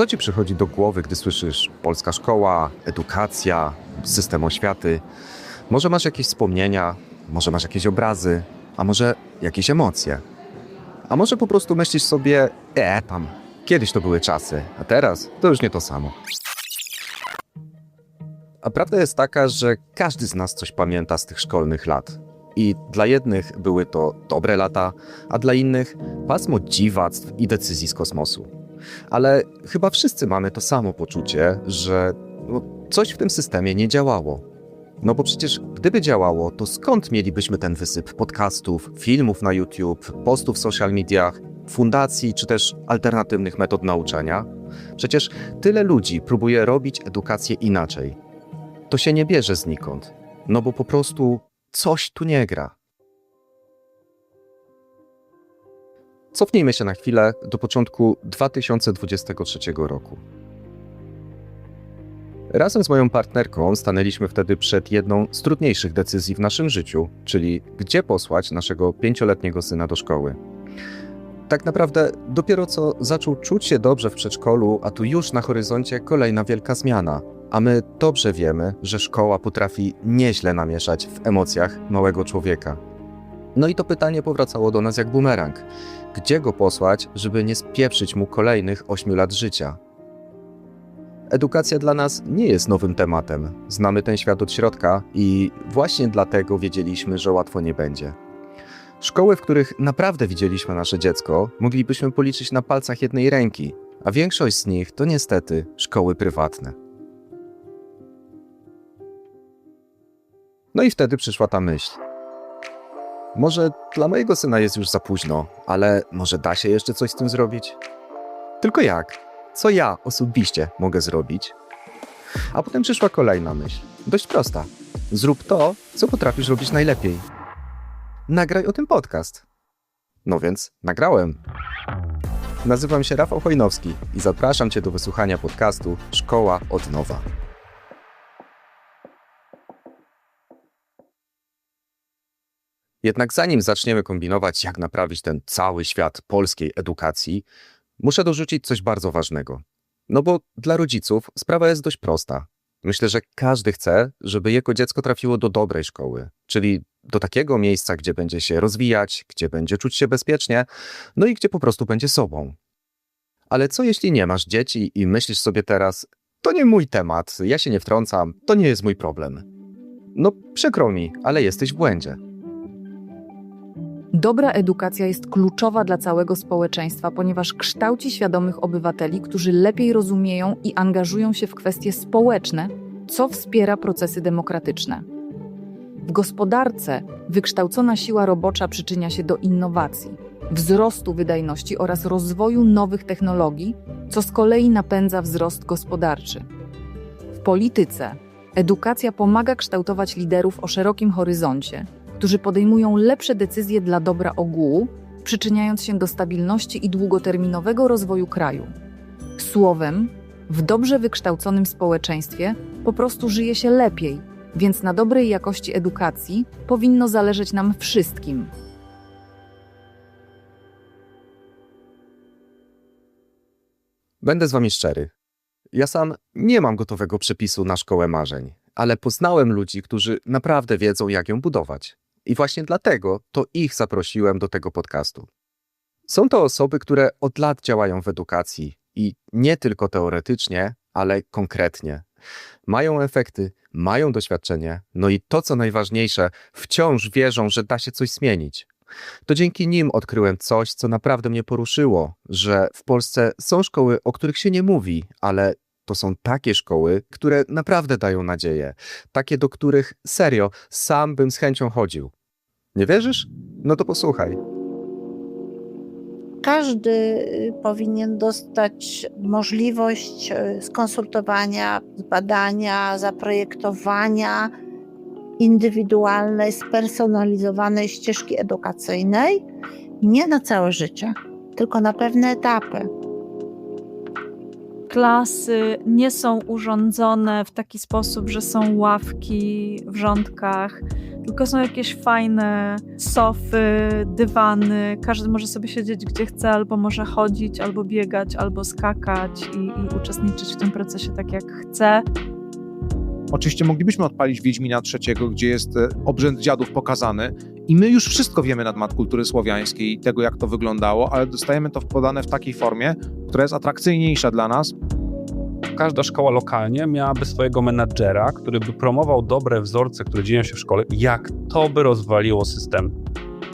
Co ci przychodzi do głowy, gdy słyszysz polska szkoła, edukacja, system oświaty? Może masz jakieś wspomnienia, może masz jakieś obrazy, a może jakieś emocje? A może po prostu myślisz sobie, e tam, kiedyś to były czasy, a teraz to już nie to samo. A prawda jest taka, że każdy z nas coś pamięta z tych szkolnych lat. I dla jednych były to dobre lata, a dla innych pasmo dziwactw i decyzji z kosmosu. Ale chyba wszyscy mamy to samo poczucie, że no, coś w tym systemie nie działało. No bo przecież gdyby działało, to skąd mielibyśmy ten wysyp podcastów, filmów na YouTube, postów w social mediach, fundacji czy też alternatywnych metod nauczania? Przecież tyle ludzi próbuje robić edukację inaczej. To się nie bierze znikąd, no bo po prostu coś tu nie gra. Cofnijmy się na chwilę do początku 2023 roku. Razem z moją partnerką stanęliśmy wtedy przed jedną z trudniejszych decyzji w naszym życiu, czyli gdzie posłać naszego pięcioletniego syna do szkoły. Tak naprawdę dopiero co zaczął czuć się dobrze w przedszkolu, a tu już na horyzoncie kolejna wielka zmiana. A my dobrze wiemy, że szkoła potrafi nieźle namieszać w emocjach małego człowieka. No i to pytanie powracało do nas jak bumerang. Gdzie go posłać, żeby nie spieprzyć mu kolejnych ośmiu lat życia? Edukacja dla nas nie jest nowym tematem. Znamy ten świat od środka i właśnie dlatego wiedzieliśmy, że łatwo nie będzie. Szkoły, w których naprawdę widzieliśmy nasze dziecko, moglibyśmy policzyć na palcach jednej ręki, a większość z nich to niestety szkoły prywatne. No i wtedy przyszła ta myśl. Może dla mojego syna jest już za późno, ale może da się jeszcze coś z tym zrobić? Tylko jak? Co ja osobiście mogę zrobić? A potem przyszła kolejna myśl, dość prosta. Zrób to, co potrafisz robić najlepiej. Nagraj o tym podcast. No więc nagrałem. Nazywam się Rafał Chojnowski i zapraszam Cię do wysłuchania podcastu Szkoła od nowa. Jednak zanim zaczniemy kombinować, jak naprawić ten cały świat polskiej edukacji, muszę dorzucić coś bardzo ważnego. No bo dla rodziców sprawa jest dość prosta. Myślę, że każdy chce, żeby jego dziecko trafiło do dobrej szkoły, czyli do takiego miejsca, gdzie będzie się rozwijać, gdzie będzie czuć się bezpiecznie, no i gdzie po prostu będzie sobą. Ale co jeśli nie masz dzieci i myślisz sobie teraz, to nie mój temat, ja się nie wtrącam, to nie jest mój problem. No przykro mi, ale jesteś w błędzie. Dobra edukacja jest kluczowa dla całego społeczeństwa, ponieważ kształci świadomych obywateli, którzy lepiej rozumieją i angażują się w kwestie społeczne, co wspiera procesy demokratyczne. W gospodarce wykształcona siła robocza przyczynia się do innowacji, wzrostu wydajności oraz rozwoju nowych technologii, co z kolei napędza wzrost gospodarczy. W polityce edukacja pomaga kształtować liderów o szerokim horyzoncie, którzy podejmują lepsze decyzje dla dobra ogółu, przyczyniając się do stabilności i długoterminowego rozwoju kraju. Słowem, w dobrze wykształconym społeczeństwie po prostu żyje się lepiej, więc na dobrej jakości edukacji powinno zależeć nam wszystkim. Będę z wami szczery. Ja sam nie mam gotowego przepisu na szkołę marzeń, ale poznałem ludzi, którzy naprawdę wiedzą, jak ją budować. I właśnie dlatego to ich zaprosiłem do tego podcastu. Są to osoby, które od lat działają w edukacji i nie tylko teoretycznie, ale konkretnie. Mają efekty, mają doświadczenie, no i to co najważniejsze, wciąż wierzą, że da się coś zmienić. To dzięki nim odkryłem coś, co naprawdę mnie poruszyło, że w Polsce są szkoły, o których się nie mówi, ale to są takie szkoły, które naprawdę dają nadzieję. Takie, do których serio sam bym z chęcią chodził. Nie wierzysz? No to posłuchaj. Każdy y, powinien dostać możliwość y, skonsultowania, zbadania, zaprojektowania indywidualnej, spersonalizowanej ścieżki edukacyjnej, nie na całe życie, tylko na pewne etapy klasy nie są urządzone w taki sposób, że są ławki w rządkach tylko są jakieś fajne sofy, dywany, każdy może sobie siedzieć gdzie chce, albo może chodzić, albo biegać, albo skakać i, i uczestniczyć w tym procesie tak jak chce. Oczywiście moglibyśmy odpalić Wiedźmina trzeciego, gdzie jest e, obrzęd dziadów pokazany i my już wszystko wiemy na temat kultury słowiańskiej i tego, jak to wyglądało, ale dostajemy to podane w takiej formie, która jest atrakcyjniejsza dla nas. każda szkoła lokalnie miałaby swojego menadżera, który by promował dobre wzorce, które dzieją się w szkole. Jak to by rozwaliło system?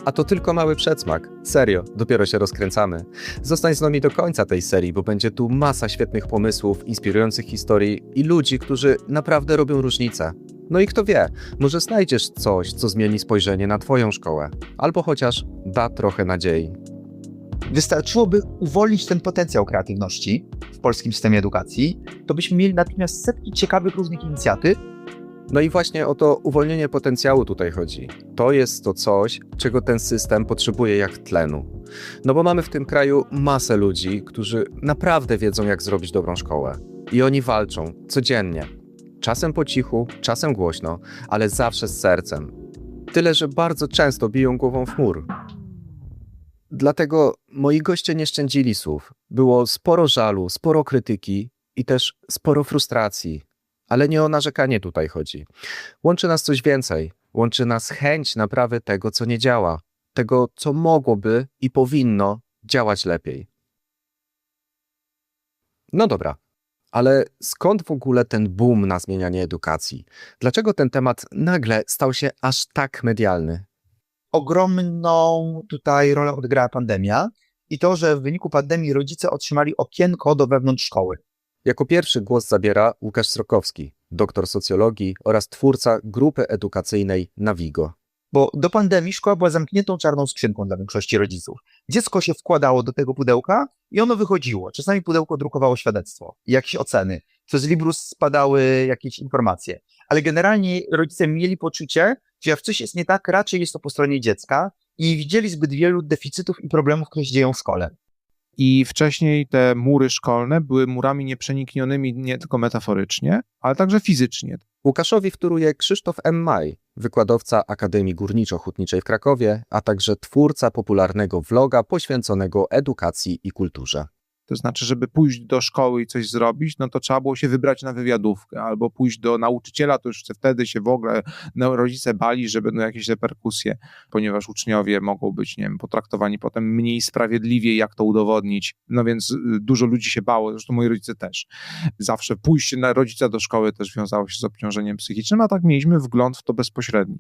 A to tylko mały przedsmak. Serio, dopiero się rozkręcamy. Zostań z nami do końca tej serii, bo będzie tu masa świetnych pomysłów, inspirujących historii i ludzi, którzy naprawdę robią różnicę. No i kto wie, może znajdziesz coś, co zmieni spojrzenie na Twoją szkołę, albo chociaż da trochę nadziei. Wystarczyłoby uwolnić ten potencjał kreatywności w polskim systemie edukacji, to byśmy mieli natychmiast setki ciekawych różnych inicjatyw, No i właśnie o to uwolnienie potencjału tutaj chodzi. To jest to coś, czego ten system potrzebuje jak tlenu. No bo mamy w tym kraju masę ludzi, którzy naprawdę wiedzą, jak zrobić dobrą szkołę. I oni walczą codziennie. Czasem po cichu, czasem głośno, ale zawsze z sercem. Tyle, że bardzo często biją głową w mur. Dlatego moi goście nie szczędzili słów. Było sporo żalu, sporo krytyki i też sporo frustracji. Ale nie o narzekanie tutaj chodzi. Łączy nas coś więcej. Łączy nas chęć naprawy tego, co nie działa, tego, co mogłoby i powinno działać lepiej. No dobra, ale skąd w ogóle ten boom na zmienianie edukacji? Dlaczego ten temat nagle stał się aż tak medialny? ogromną tutaj rolę odegrała pandemia i to, że w wyniku pandemii rodzice otrzymali okienko do wewnątrz szkoły. Jako pierwszy głos zabiera Łukasz Srokowski, doktor socjologii oraz twórca grupy edukacyjnej Navigo. Bo do pandemii szkoła była zamkniętą czarną skrzynką dla większości rodziców. Dziecko się wkładało do tego pudełka i ono wychodziło. Czasami pudełko drukowało świadectwo, jakieś oceny. Przez Librus spadały jakieś informacje. Ale generalnie rodzice mieli poczucie, że jak coś jest nie tak, raczej jest to po stronie dziecka i widzieli zbyt wielu deficytów i problemów, które się dzieją w szkole. I wcześniej te mury szkolne były murami nieprzeniknionymi nie tylko metaforycznie, ale także fizycznie. Łukaszowi wtóruje Krzysztof M. Maj, wykładowca Akademii Górniczo-Hutniczej w Krakowie, a także twórca popularnego vloga poświęconego edukacji i kulturze. To znaczy, żeby pójść do szkoły i coś zrobić, no to trzeba było się wybrać na wywiadówkę, albo pójść do nauczyciela, to już wtedy się w ogóle no, rodzice bali, że będą jakieś reperkusje, ponieważ uczniowie mogą być, nie wiem, potraktowani potem mniej sprawiedliwie, jak to udowodnić. No więc y, dużo ludzi się bało, zresztą moi rodzice też. Zawsze pójście na rodzica do szkoły też wiązało się z obciążeniem psychicznym, a tak mieliśmy wgląd w to bezpośredni.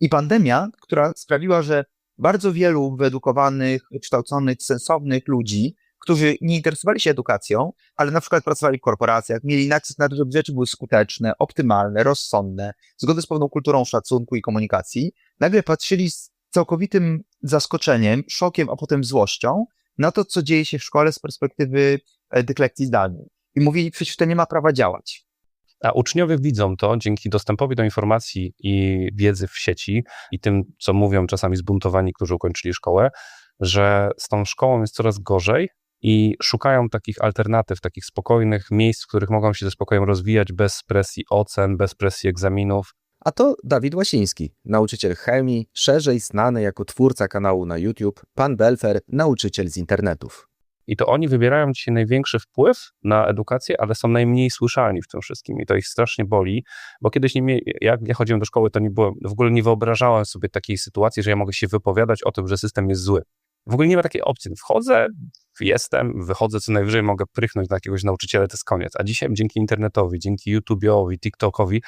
I pandemia, która sprawiła, że bardzo wielu wyedukowanych, wykształconych, sensownych ludzi, którzy nie interesowali się edukacją, ale na przykład pracowali w korporacjach, mieli nacisk na to, żeby rzeczy były skuteczne, optymalne, rozsądne, zgodne z pewną kulturą szacunku i komunikacji, nagle patrzyli z całkowitym zaskoczeniem, szokiem, a potem złością na to, co dzieje się w szkole z perspektywy e, tych lekcji zdalnych. I mówili, przecież to nie ma prawa działać. A uczniowie widzą to dzięki dostępowi do informacji i wiedzy w sieci i tym, co mówią czasami zbuntowani, którzy ukończyli szkołę, że z tą szkołą jest coraz gorzej i szukają takich alternatyw, takich spokojnych miejsc, w których mogą się ze spokojem rozwijać bez presji ocen, bez presji egzaminów. A to Dawid Łasiński, nauczyciel chemii, szerzej znany jako twórca kanału na YouTube, pan Belfer, nauczyciel z internetów. I to oni wybierają dzisiaj największy wpływ na edukację, ale są najmniej słyszalni w tym wszystkim i to ich strasznie boli, bo kiedyś nie mieli, jak ja chodziłem do szkoły, to nie było, w ogóle nie wyobrażałem sobie takiej sytuacji, że ja mogę się wypowiadać o tym, że system jest zły. W ogóle nie ma takiej opcji. Wchodzę, jestem, wychodzę, co najwyżej mogę prychnąć na jakiegoś nauczyciela, to jest koniec. A dzisiaj dzięki internetowi, dzięki YouTube'owi, TikTokowi,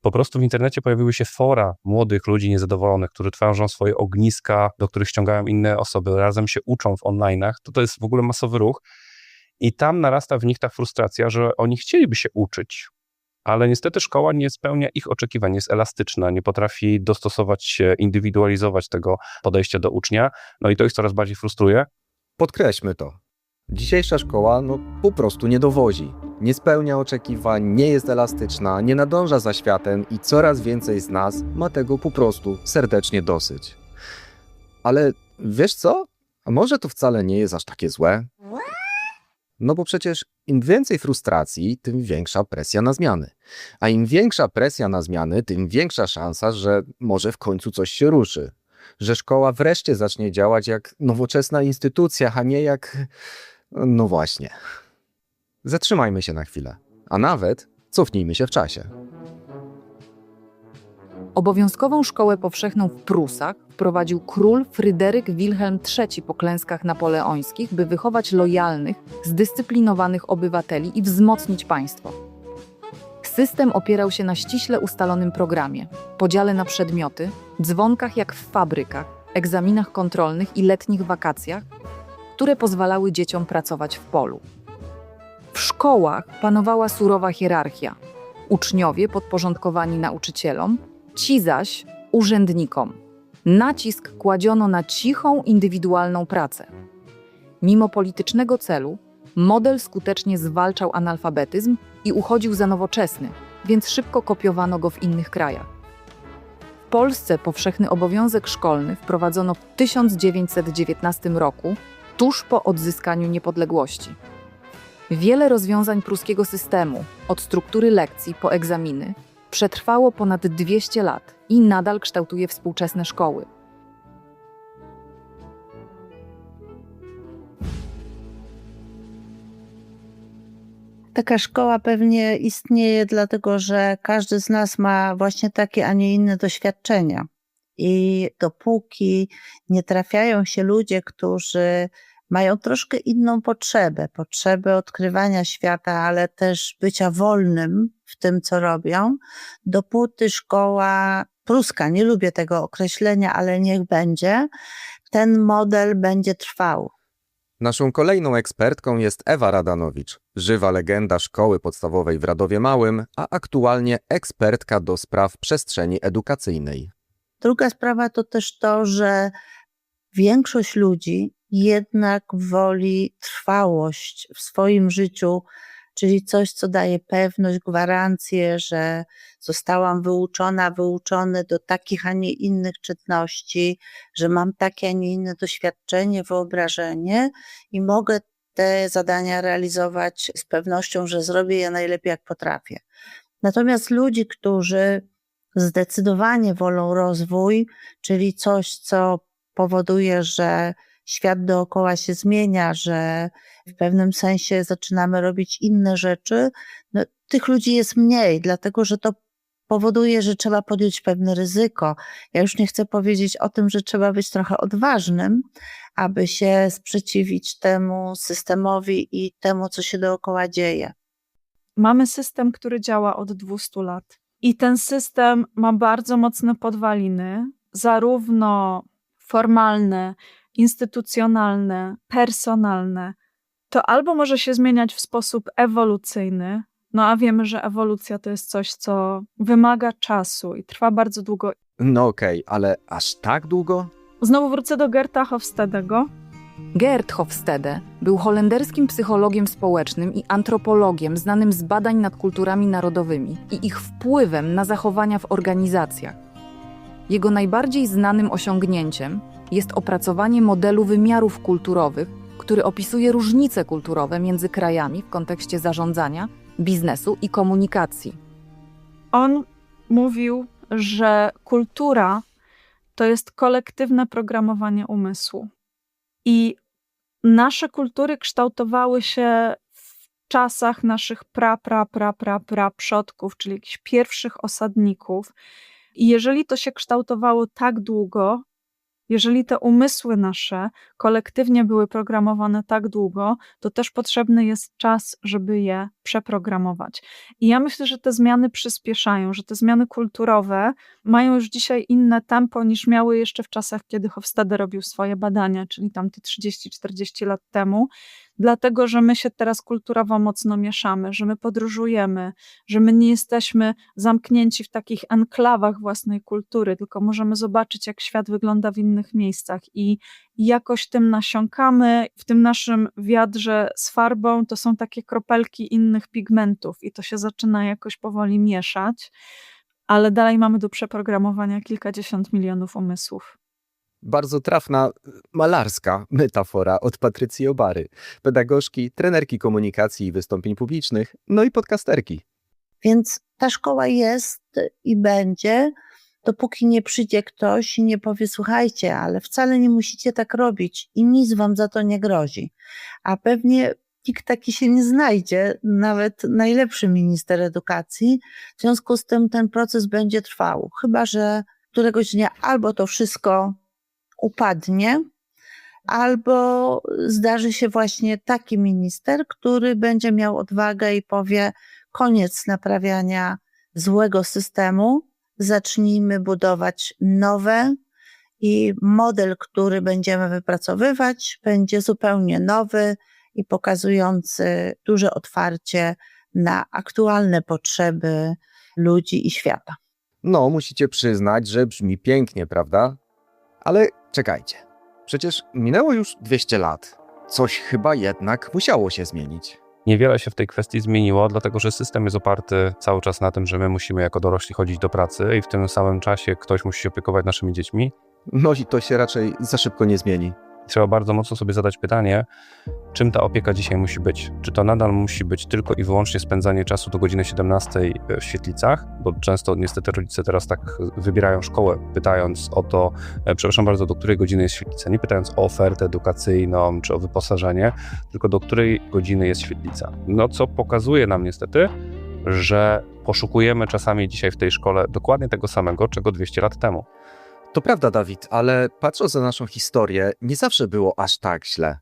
po prostu w internecie pojawiły się fora młodych ludzi niezadowolonych, którzy tworzą swoje ogniska, do których ściągają inne osoby, razem się uczą w online'ach. To, to jest w ogóle masowy ruch. I tam narasta w nich ta frustracja, że oni chcieliby się uczyć, ale niestety szkoła nie spełnia ich oczekiwań, jest elastyczna, nie potrafi dostosować się, indywidualizować tego podejścia do ucznia, no i to ich coraz bardziej frustruje. Podkreślmy to. Dzisiejsza szkoła no po prostu nie dowozi. Nie spełnia oczekiwań, nie jest elastyczna, nie nadąża za światem i coraz więcej z nas ma tego po prostu serdecznie dosyć. Ale wiesz co? A może to wcale nie jest aż takie złe? No bo przecież im więcej frustracji, tym większa presja na zmiany. A im większa presja na zmiany, tym większa szansa, że może w końcu coś się ruszy. Że szkoła wreszcie zacznie działać jak nowoczesna instytucja, a nie jak. No właśnie. Zatrzymajmy się na chwilę. A nawet cofnijmy się w czasie. Obowiązkową szkołę powszechną w Prusach wprowadził król Fryderyk Wilhelm III po klęskach napoleońskich, by wychować lojalnych, zdyscyplinowanych obywateli i wzmocnić państwo. System opierał się na ściśle ustalonym programie, podziale na przedmioty, dzwonkach jak w fabrykach, egzaminach kontrolnych i letnich wakacjach, które pozwalały dzieciom pracować w polu. W szkołach panowała surowa hierarchia. Uczniowie podporządkowani nauczycielom, ci zaś urzędnikom. Nacisk kładziono na cichą, indywidualną pracę. Mimo politycznego celu, model skutecznie zwalczał analfabetyzm i uchodził za nowoczesny, więc szybko kopiowano go w innych krajach. W Polsce powszechny obowiązek szkolny wprowadzono w 1919 roku, tuż po odzyskaniu niepodległości. Wiele rozwiązań pruskiego systemu, od struktury lekcji po egzaminy, przetrwało ponad 200 lat i nadal kształtuje współczesne szkoły. Taka szkoła pewnie istnieje, dlatego że każdy z nas ma właśnie takie, a nie inne doświadczenia. I dopóki nie trafiają się ludzie, którzy mają troszkę inną potrzebę, potrzebę odkrywania świata, ale też bycia wolnym w tym, co robią, dopóty szkoła pruska, nie lubię tego określenia, ale niech będzie, ten model będzie trwał. Naszą kolejną ekspertką jest Ewa Radanowicz, żywa legenda szkoły podstawowej w Radowie Małym, a aktualnie ekspertka do spraw przestrzeni edukacyjnej. Druga sprawa to też to, że większość ludzi jednak woli trwałość w swoim życiu, czyli coś, co daje pewność, gwarancję, że zostałam wyuczona, wyuczony do takich, a nie innych czynności, że mam takie, a nie inne doświadczenie, wyobrażenie i mogę te zadania realizować z pewnością, że zrobię je najlepiej, jak potrafię. Natomiast ludzi, którzy zdecydowanie wolą rozwój, czyli coś, co powoduje, że świat dookoła się zmienia, że w pewnym sensie zaczynamy robić inne rzeczy, no, tych ludzi jest mniej, dlatego że to powoduje, że trzeba podjąć pewne ryzyko. Ja już nie chcę powiedzieć o tym, że trzeba być trochę odważnym, aby się sprzeciwić temu systemowi i temu, co się dookoła dzieje. Mamy system, który działa od 200 lat. I ten system ma bardzo mocne podwaliny, zarówno formalne, instytucjonalne, personalne. To albo może się zmieniać w sposób ewolucyjny, no a wiemy, że ewolucja to jest coś, co wymaga czasu i trwa bardzo długo. No okej, ale aż tak długo? Znowu wrócę do Gerta Hofstedego. Gerd Hofstede był holenderskim psychologiem społecznym i antropologiem znanym z badań nad kulturami narodowymi i ich wpływem na zachowania w organizacjach. Jego najbardziej znanym osiągnięciem jest opracowanie modelu wymiarów kulturowych, który opisuje różnice kulturowe między krajami w kontekście zarządzania, biznesu i komunikacji. On mówił, że kultura to jest kolektywne programowanie umysłu. I nasze kultury kształtowały się w czasach naszych pra, pra, pra, pra, pra przodków, czyli jakichś pierwszych osadników. I jeżeli to się kształtowało tak długo, jeżeli te umysły nasze kolektywnie były programowane tak długo, to też potrzebny jest czas, żeby je przeprogramować. I ja myślę, że te zmiany przyspieszają, że te zmiany kulturowe mają już dzisiaj inne tempo niż miały jeszcze w czasach, kiedy Hofstede robił swoje badania, czyli tam te 30-40 lat temu dlatego że my się teraz kulturowo mocno mieszamy, że my podróżujemy, że my nie jesteśmy zamknięci w takich enklawach własnej kultury, tylko możemy zobaczyć, jak świat wygląda w innych miejscach i jakoś tym nasiąkamy. W tym naszym wiadrze z farbą to są takie kropelki innych pigmentów i to się zaczyna jakoś powoli mieszać, ale dalej mamy do przeprogramowania kilkadziesiąt milionów umysłów. Bardzo trafna, malarska metafora od Patrycji Obary, pedagogzki, trenerki komunikacji i wystąpień publicznych, no i podcasterki. Więc ta szkoła jest i będzie, dopóki nie przyjdzie ktoś i nie powie: Słuchajcie, ale wcale nie musicie tak robić i nic wam za to nie grozi. A pewnie nikt taki się nie znajdzie, nawet najlepszy minister edukacji. W związku z tym ten proces będzie trwał, chyba że któregoś dnia albo to wszystko upadnie, albo zdarzy się właśnie taki minister, który będzie miał odwagę i powie: koniec naprawiania złego systemu, zacznijmy budować nowe i model, który będziemy wypracowywać, będzie zupełnie nowy i pokazujący duże otwarcie na aktualne potrzeby ludzi i świata. No, musicie przyznać, że brzmi pięknie, prawda? Ale czekajcie. Przecież minęło już 200 lat. Coś chyba jednak musiało się zmienić. Niewiele się w tej kwestii zmieniło, dlatego że system jest oparty cały czas na tym, że my musimy jako dorośli chodzić do pracy i w tym samym czasie ktoś musi się opiekować naszymi dziećmi. No i to się raczej za szybko nie zmieni. Trzeba bardzo mocno sobie zadać pytanie, czym ta opieka dzisiaj musi być. Czy to nadal musi być tylko i wyłącznie spędzanie czasu do godziny 17 w świetlicach, bo często niestety rodzice teraz tak wybierają szkołę, pytając o to, e, przepraszam bardzo, do której godziny jest świetlica, nie pytając o ofertę edukacyjną czy o wyposażenie, tylko do której godziny jest świetlica. No co pokazuje nam niestety, że poszukujemy czasami dzisiaj w tej szkole dokładnie tego samego, czego 200 lat temu. To prawda, Dawid, ale patrząc na naszą historię, nie zawsze było aż tak źle.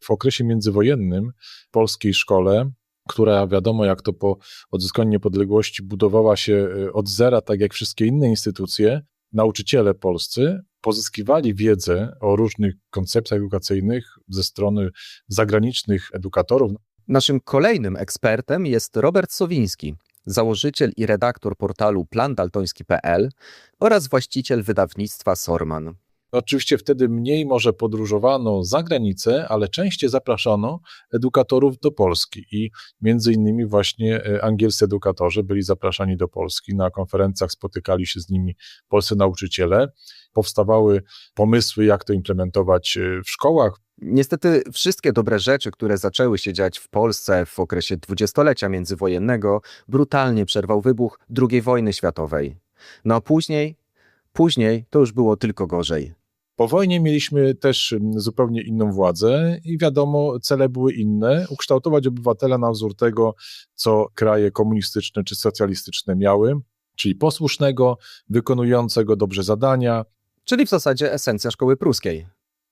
w okresie międzywojennym w polskiej szkole, która wiadomo, jak to po odzyskaniu niepodległości budowała się y, od zera, tak jak wszystkie inne instytucje, nauczyciele polscy pozyskiwali wiedzę o różnych koncepcjach edukacyjnych ze strony zagranicznych edukatorów. Naszym kolejnym ekspertem jest Robert Sowiński, założyciel i redaktor portalu plandaltoński.pl oraz właściciel wydawnictwa Sorman. Oczywiście wtedy mniej może podróżowano za granicę, ale częściej zapraszano edukatorów do Polski i między innymi właśnie e, angielscy edukatorzy byli zapraszani do Polski. Na konferencjach spotykali się z nimi polscy nauczyciele. Powstawały pomysły, jak to implementować e, w szkołach. Niestety wszystkie dobre rzeczy, które zaczęły się dziać w Polsce w okresie dwudziestolecia międzywojennego, brutalnie przerwał wybuch II wojny światowej. No a później, później to już było tylko gorzej. Po wojnie mieliśmy też mm, zupełnie inną władzę i wiadomo, cele były inne. Ukształtować obywatela na wzór tego, co kraje komunistyczne czy socjalistyczne miały, czyli posłusznego, wykonującego dobrze zadania, Czyli w zasadzie esencja szkoły pruskiej.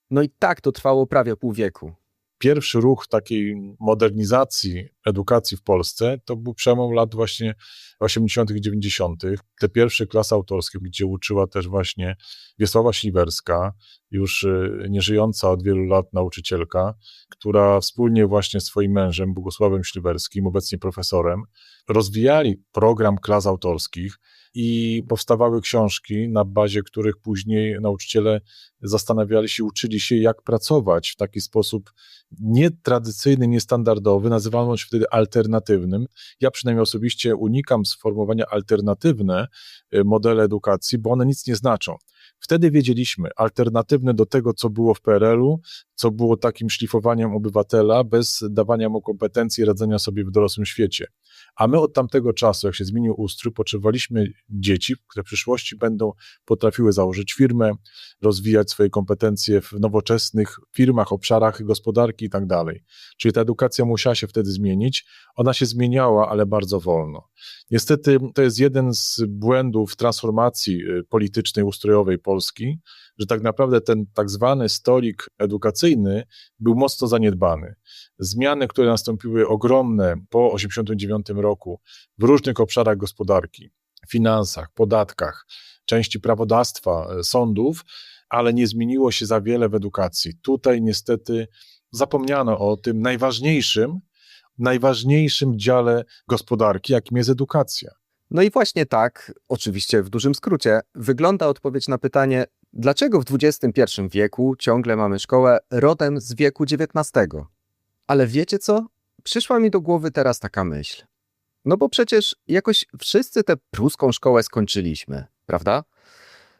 No i tak to trwało prawie pół wieku. pierwszy ruch takiej modernizacji edukacji w Polsce to był przełom lat właśnie 80., 90., te pierwsze klasy autorskie, gdzie uczyła też właśnie Wiesława Śliwerska, już y, nieżyjąca od wielu lat nauczycielka, która wspólnie właśnie z swoim mężem, Bogusławem Śliwerskim, obecnie profesorem, rozwijali program klas autorskich i powstawały książki, na bazie których później nauczyciele zastanawiali się, uczyli się, jak pracować w taki sposób nietradycyjny, niestandardowy, nazywano się wtedy alternatywnym. Ja przynajmniej osobiście unikam sformułowania alternatywne y, modele edukacji, bo one nic nie znaczą. Wtedy wiedzieliśmy, alternatywne do tego, co było w PRL-u, co było takim szlifowaniem obywatela bez dawania mu kompetencji radzenia sobie w dorosłym świecie. A my od tamtego czasu, jak się zmienił ustrój, potrzebowaliśmy dzieci, które w przyszłości będą potrafiły założyć firmę, rozwijać swoje kompetencje w nowoczesnych firmach, obszarach gospodarki i tak dalej. Czyli ta edukacja musiała się wtedy zmienić. Ona się zmieniała, ale bardzo wolno. Niestety to jest jeden z błędów transformacji y, politycznej, ustrojowej Polski, że tak naprawdę ten tak zwany stolik edukacyjny był mocno zaniedbany. Zmiany, które nastąpiły ogromne po 1989 roku w różnych obszarach gospodarki, finansach, podatkach, części prawodawstwa, y, sądów, ale nie zmieniło się za wiele w edukacji. Tutaj niestety zapomniano o tym najważniejszym, najważniejszym dziale gospodarki, jakim jest edukacja. No i właśnie tak, oczywiście w dużym skrócie, wygląda odpowiedź na pytanie, dlaczego w XXI wieku ciągle mamy szkołę rodem z wieku XIX. Ale wiecie co? Przyszła mi do głowy teraz taka myśl. No bo przecież jakoś wszyscy tę pruską szkołę skończyliśmy, prawda?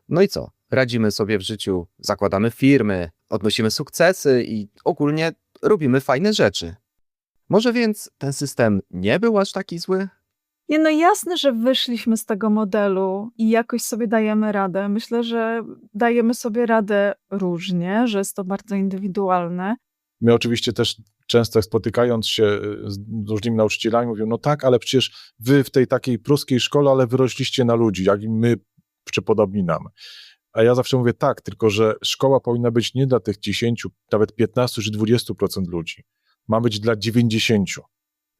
No i co? radzimy sobie w życiu, zakładamy firmy, odnosimy sukcesy i ogólnie robimy fajne rzeczy. Może więc ten system nie był aż taki zły? Nie, no jasne, że wyszliśmy z tego modelu i jakoś sobie dajemy radę. Myślę, że dajemy sobie radę różnie, że jest to bardzo indywidualne. My oczywiście też często spotykając się y, z różnymi nauczycielami mówią, no tak, ale przecież wy w tej takiej pruskiej szkole, ale wyrośliście na ludzi, jak i my przypodobni nam. A ja zawsze mówię tak, tylko że szkoła powinna być nie dla tych 10, nawet 15 czy 20% ludzi. Ma być dla 90.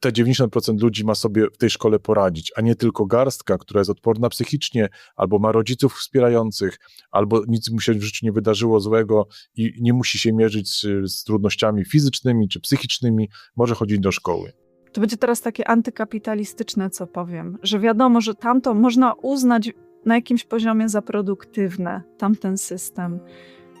Te 90% ludzi ma sobie w tej szkole poradzić, a nie tylko garstka, która jest odporna psychicznie, albo ma rodziców wspierających, albo nic mu się w życiu nie wydarzyło złego i nie musi się mierzyć z, z trudnościami fizycznymi czy psychicznymi, może chodzić do szkoły. To będzie teraz takie antykapitalistyczne, co powiem, że wiadomo, że tamto można uznać na jakimś poziomie za produktywne, tamten system.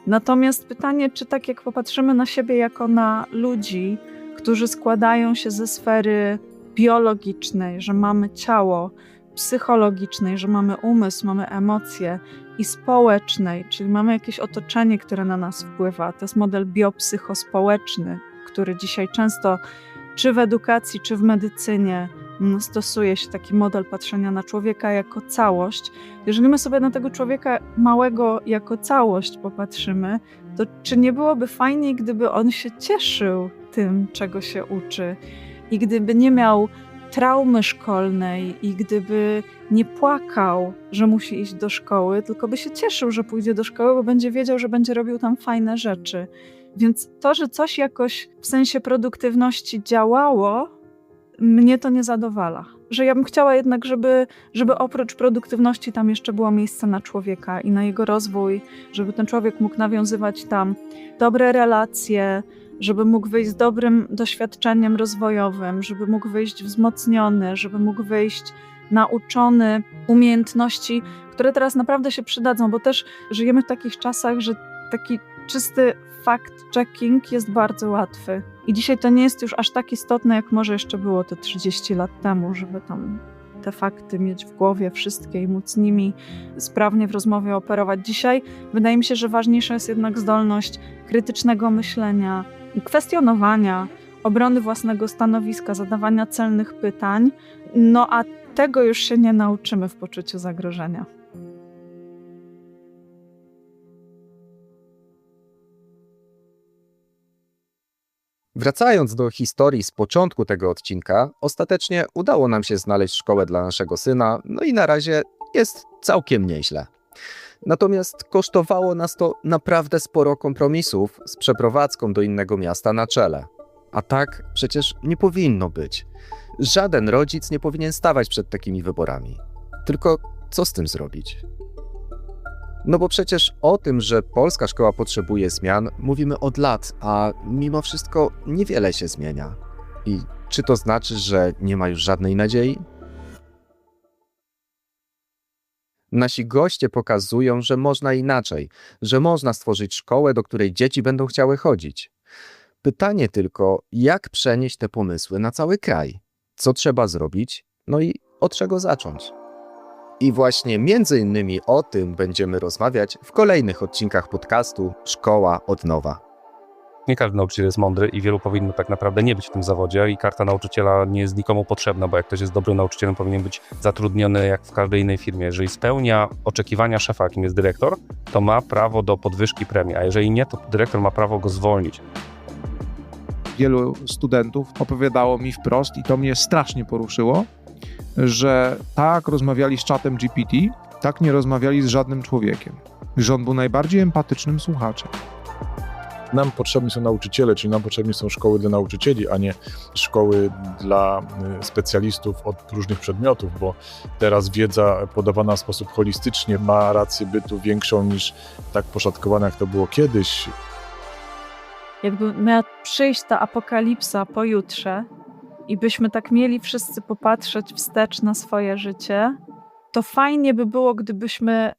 Natomiast pytanie, czy tak jak popatrzymy na siebie jako na ludzi, którzy składają się ze sfery biologicznej, że mamy ciało, psychologicznej, że mamy umysł, mamy emocje i społecznej, czyli mamy jakieś otoczenie, które na nas wpływa. To jest model biopsychospołeczny, który dzisiaj często czy w edukacji, czy w medycynie mm, stosuje się taki model patrzenia na człowieka jako całość. Jeżeli my sobie na tego człowieka małego jako całość popatrzymy, to czy nie byłoby fajniej, gdyby on się cieszył tym, czego się uczy i gdyby nie miał traumy szkolnej i gdyby nie płakał, że musi iść do szkoły, tylko by się cieszył, że pójdzie do szkoły, bo będzie wiedział, że będzie robił tam fajne rzeczy. Więc to, że coś jakoś w sensie produktywności działało, mnie to nie zadowala. Że ja bym chciała jednak, żeby, żeby oprócz produktywności tam jeszcze było miejsce na człowieka i na jego rozwój, żeby ten człowiek mógł nawiązywać tam dobre relacje, żeby mógł wyjść z dobrym doświadczeniem rozwojowym, żeby mógł wyjść wzmocniony, żeby mógł wyjść nauczony umiejętności, które teraz naprawdę się przydadzą, bo też żyjemy w takich czasach, że taki czysty fact-checking jest bardzo łatwy. I dzisiaj to nie jest już aż tak istotne, jak może jeszcze było to 30 lat temu, żeby tam te fakty mieć w głowie wszystkie i móc nimi sprawnie w rozmowie operować. Dzisiaj wydaje mi się, że ważniejsza jest jednak zdolność krytycznego myślenia, kwestionowania, obrony własnego stanowiska, zadawania celnych pytań. No a tego już się nie nauczymy w poczuciu zagrożenia. Wracając do historii z początku tego odcinka, ostatecznie udało nam się znaleźć szkołę dla naszego syna, no i na razie jest całkiem nieźle. Natomiast kosztowało nas to naprawdę sporo kompromisów z przeprowadzką do innego miasta na czele. A tak przecież nie powinno być. Żaden rodzic nie powinien stawać przed takimi wyborami. Tylko co z tym zrobić? No bo przecież o tym, że polska szkoła potrzebuje zmian, mówimy od lat, a mimo wszystko niewiele się zmienia. I czy to znaczy, że nie ma już żadnej nadziei? Nasi goście pokazują, że można inaczej, że można stworzyć szkołę, do której dzieci będą chciały chodzić. Pytanie tylko, jak przenieść te pomysły na cały kraj? Co trzeba zrobić? No i od czego zacząć? I właśnie między innymi o tym będziemy rozmawiać w kolejnych odcinkach podcastu Szkoła od nowa. Nie każdy nauczyciel jest mądry i wielu powinno tak naprawdę nie być w tym zawodzie i karta nauczyciela nie jest nikomu potrzebna, bo jak ktoś jest dobrym nauczycielem, powinien być zatrudniony jak w każdej innej firmie. Jeżeli spełnia oczekiwania szefa, jakim jest dyrektor, to ma prawo do podwyżki premii, a jeżeli nie, to dyrektor ma prawo go zwolnić. Wielu studentów opowiadało mi wprost i to mnie strasznie poruszyło, że tak rozmawiali z czatem GPT, tak nie rozmawiali z żadnym człowiekiem. Że on był najbardziej empatycznym słuchaczem. Nam potrzebni są nauczyciele, czyli nam potrzebni są szkoły dla nauczycieli, a nie szkoły dla y, specjalistów od różnych przedmiotów, bo teraz wiedza podawana w sposób holistycznie ma rację bytu większą niż tak poszatkowana, jak to było kiedyś. Jakby miała przyjść ta apokalipsa pojutrze i byśmy tak mieli wszyscy popatrzeć wstecz na swoje życie, to fajnie by było, gdybyśmy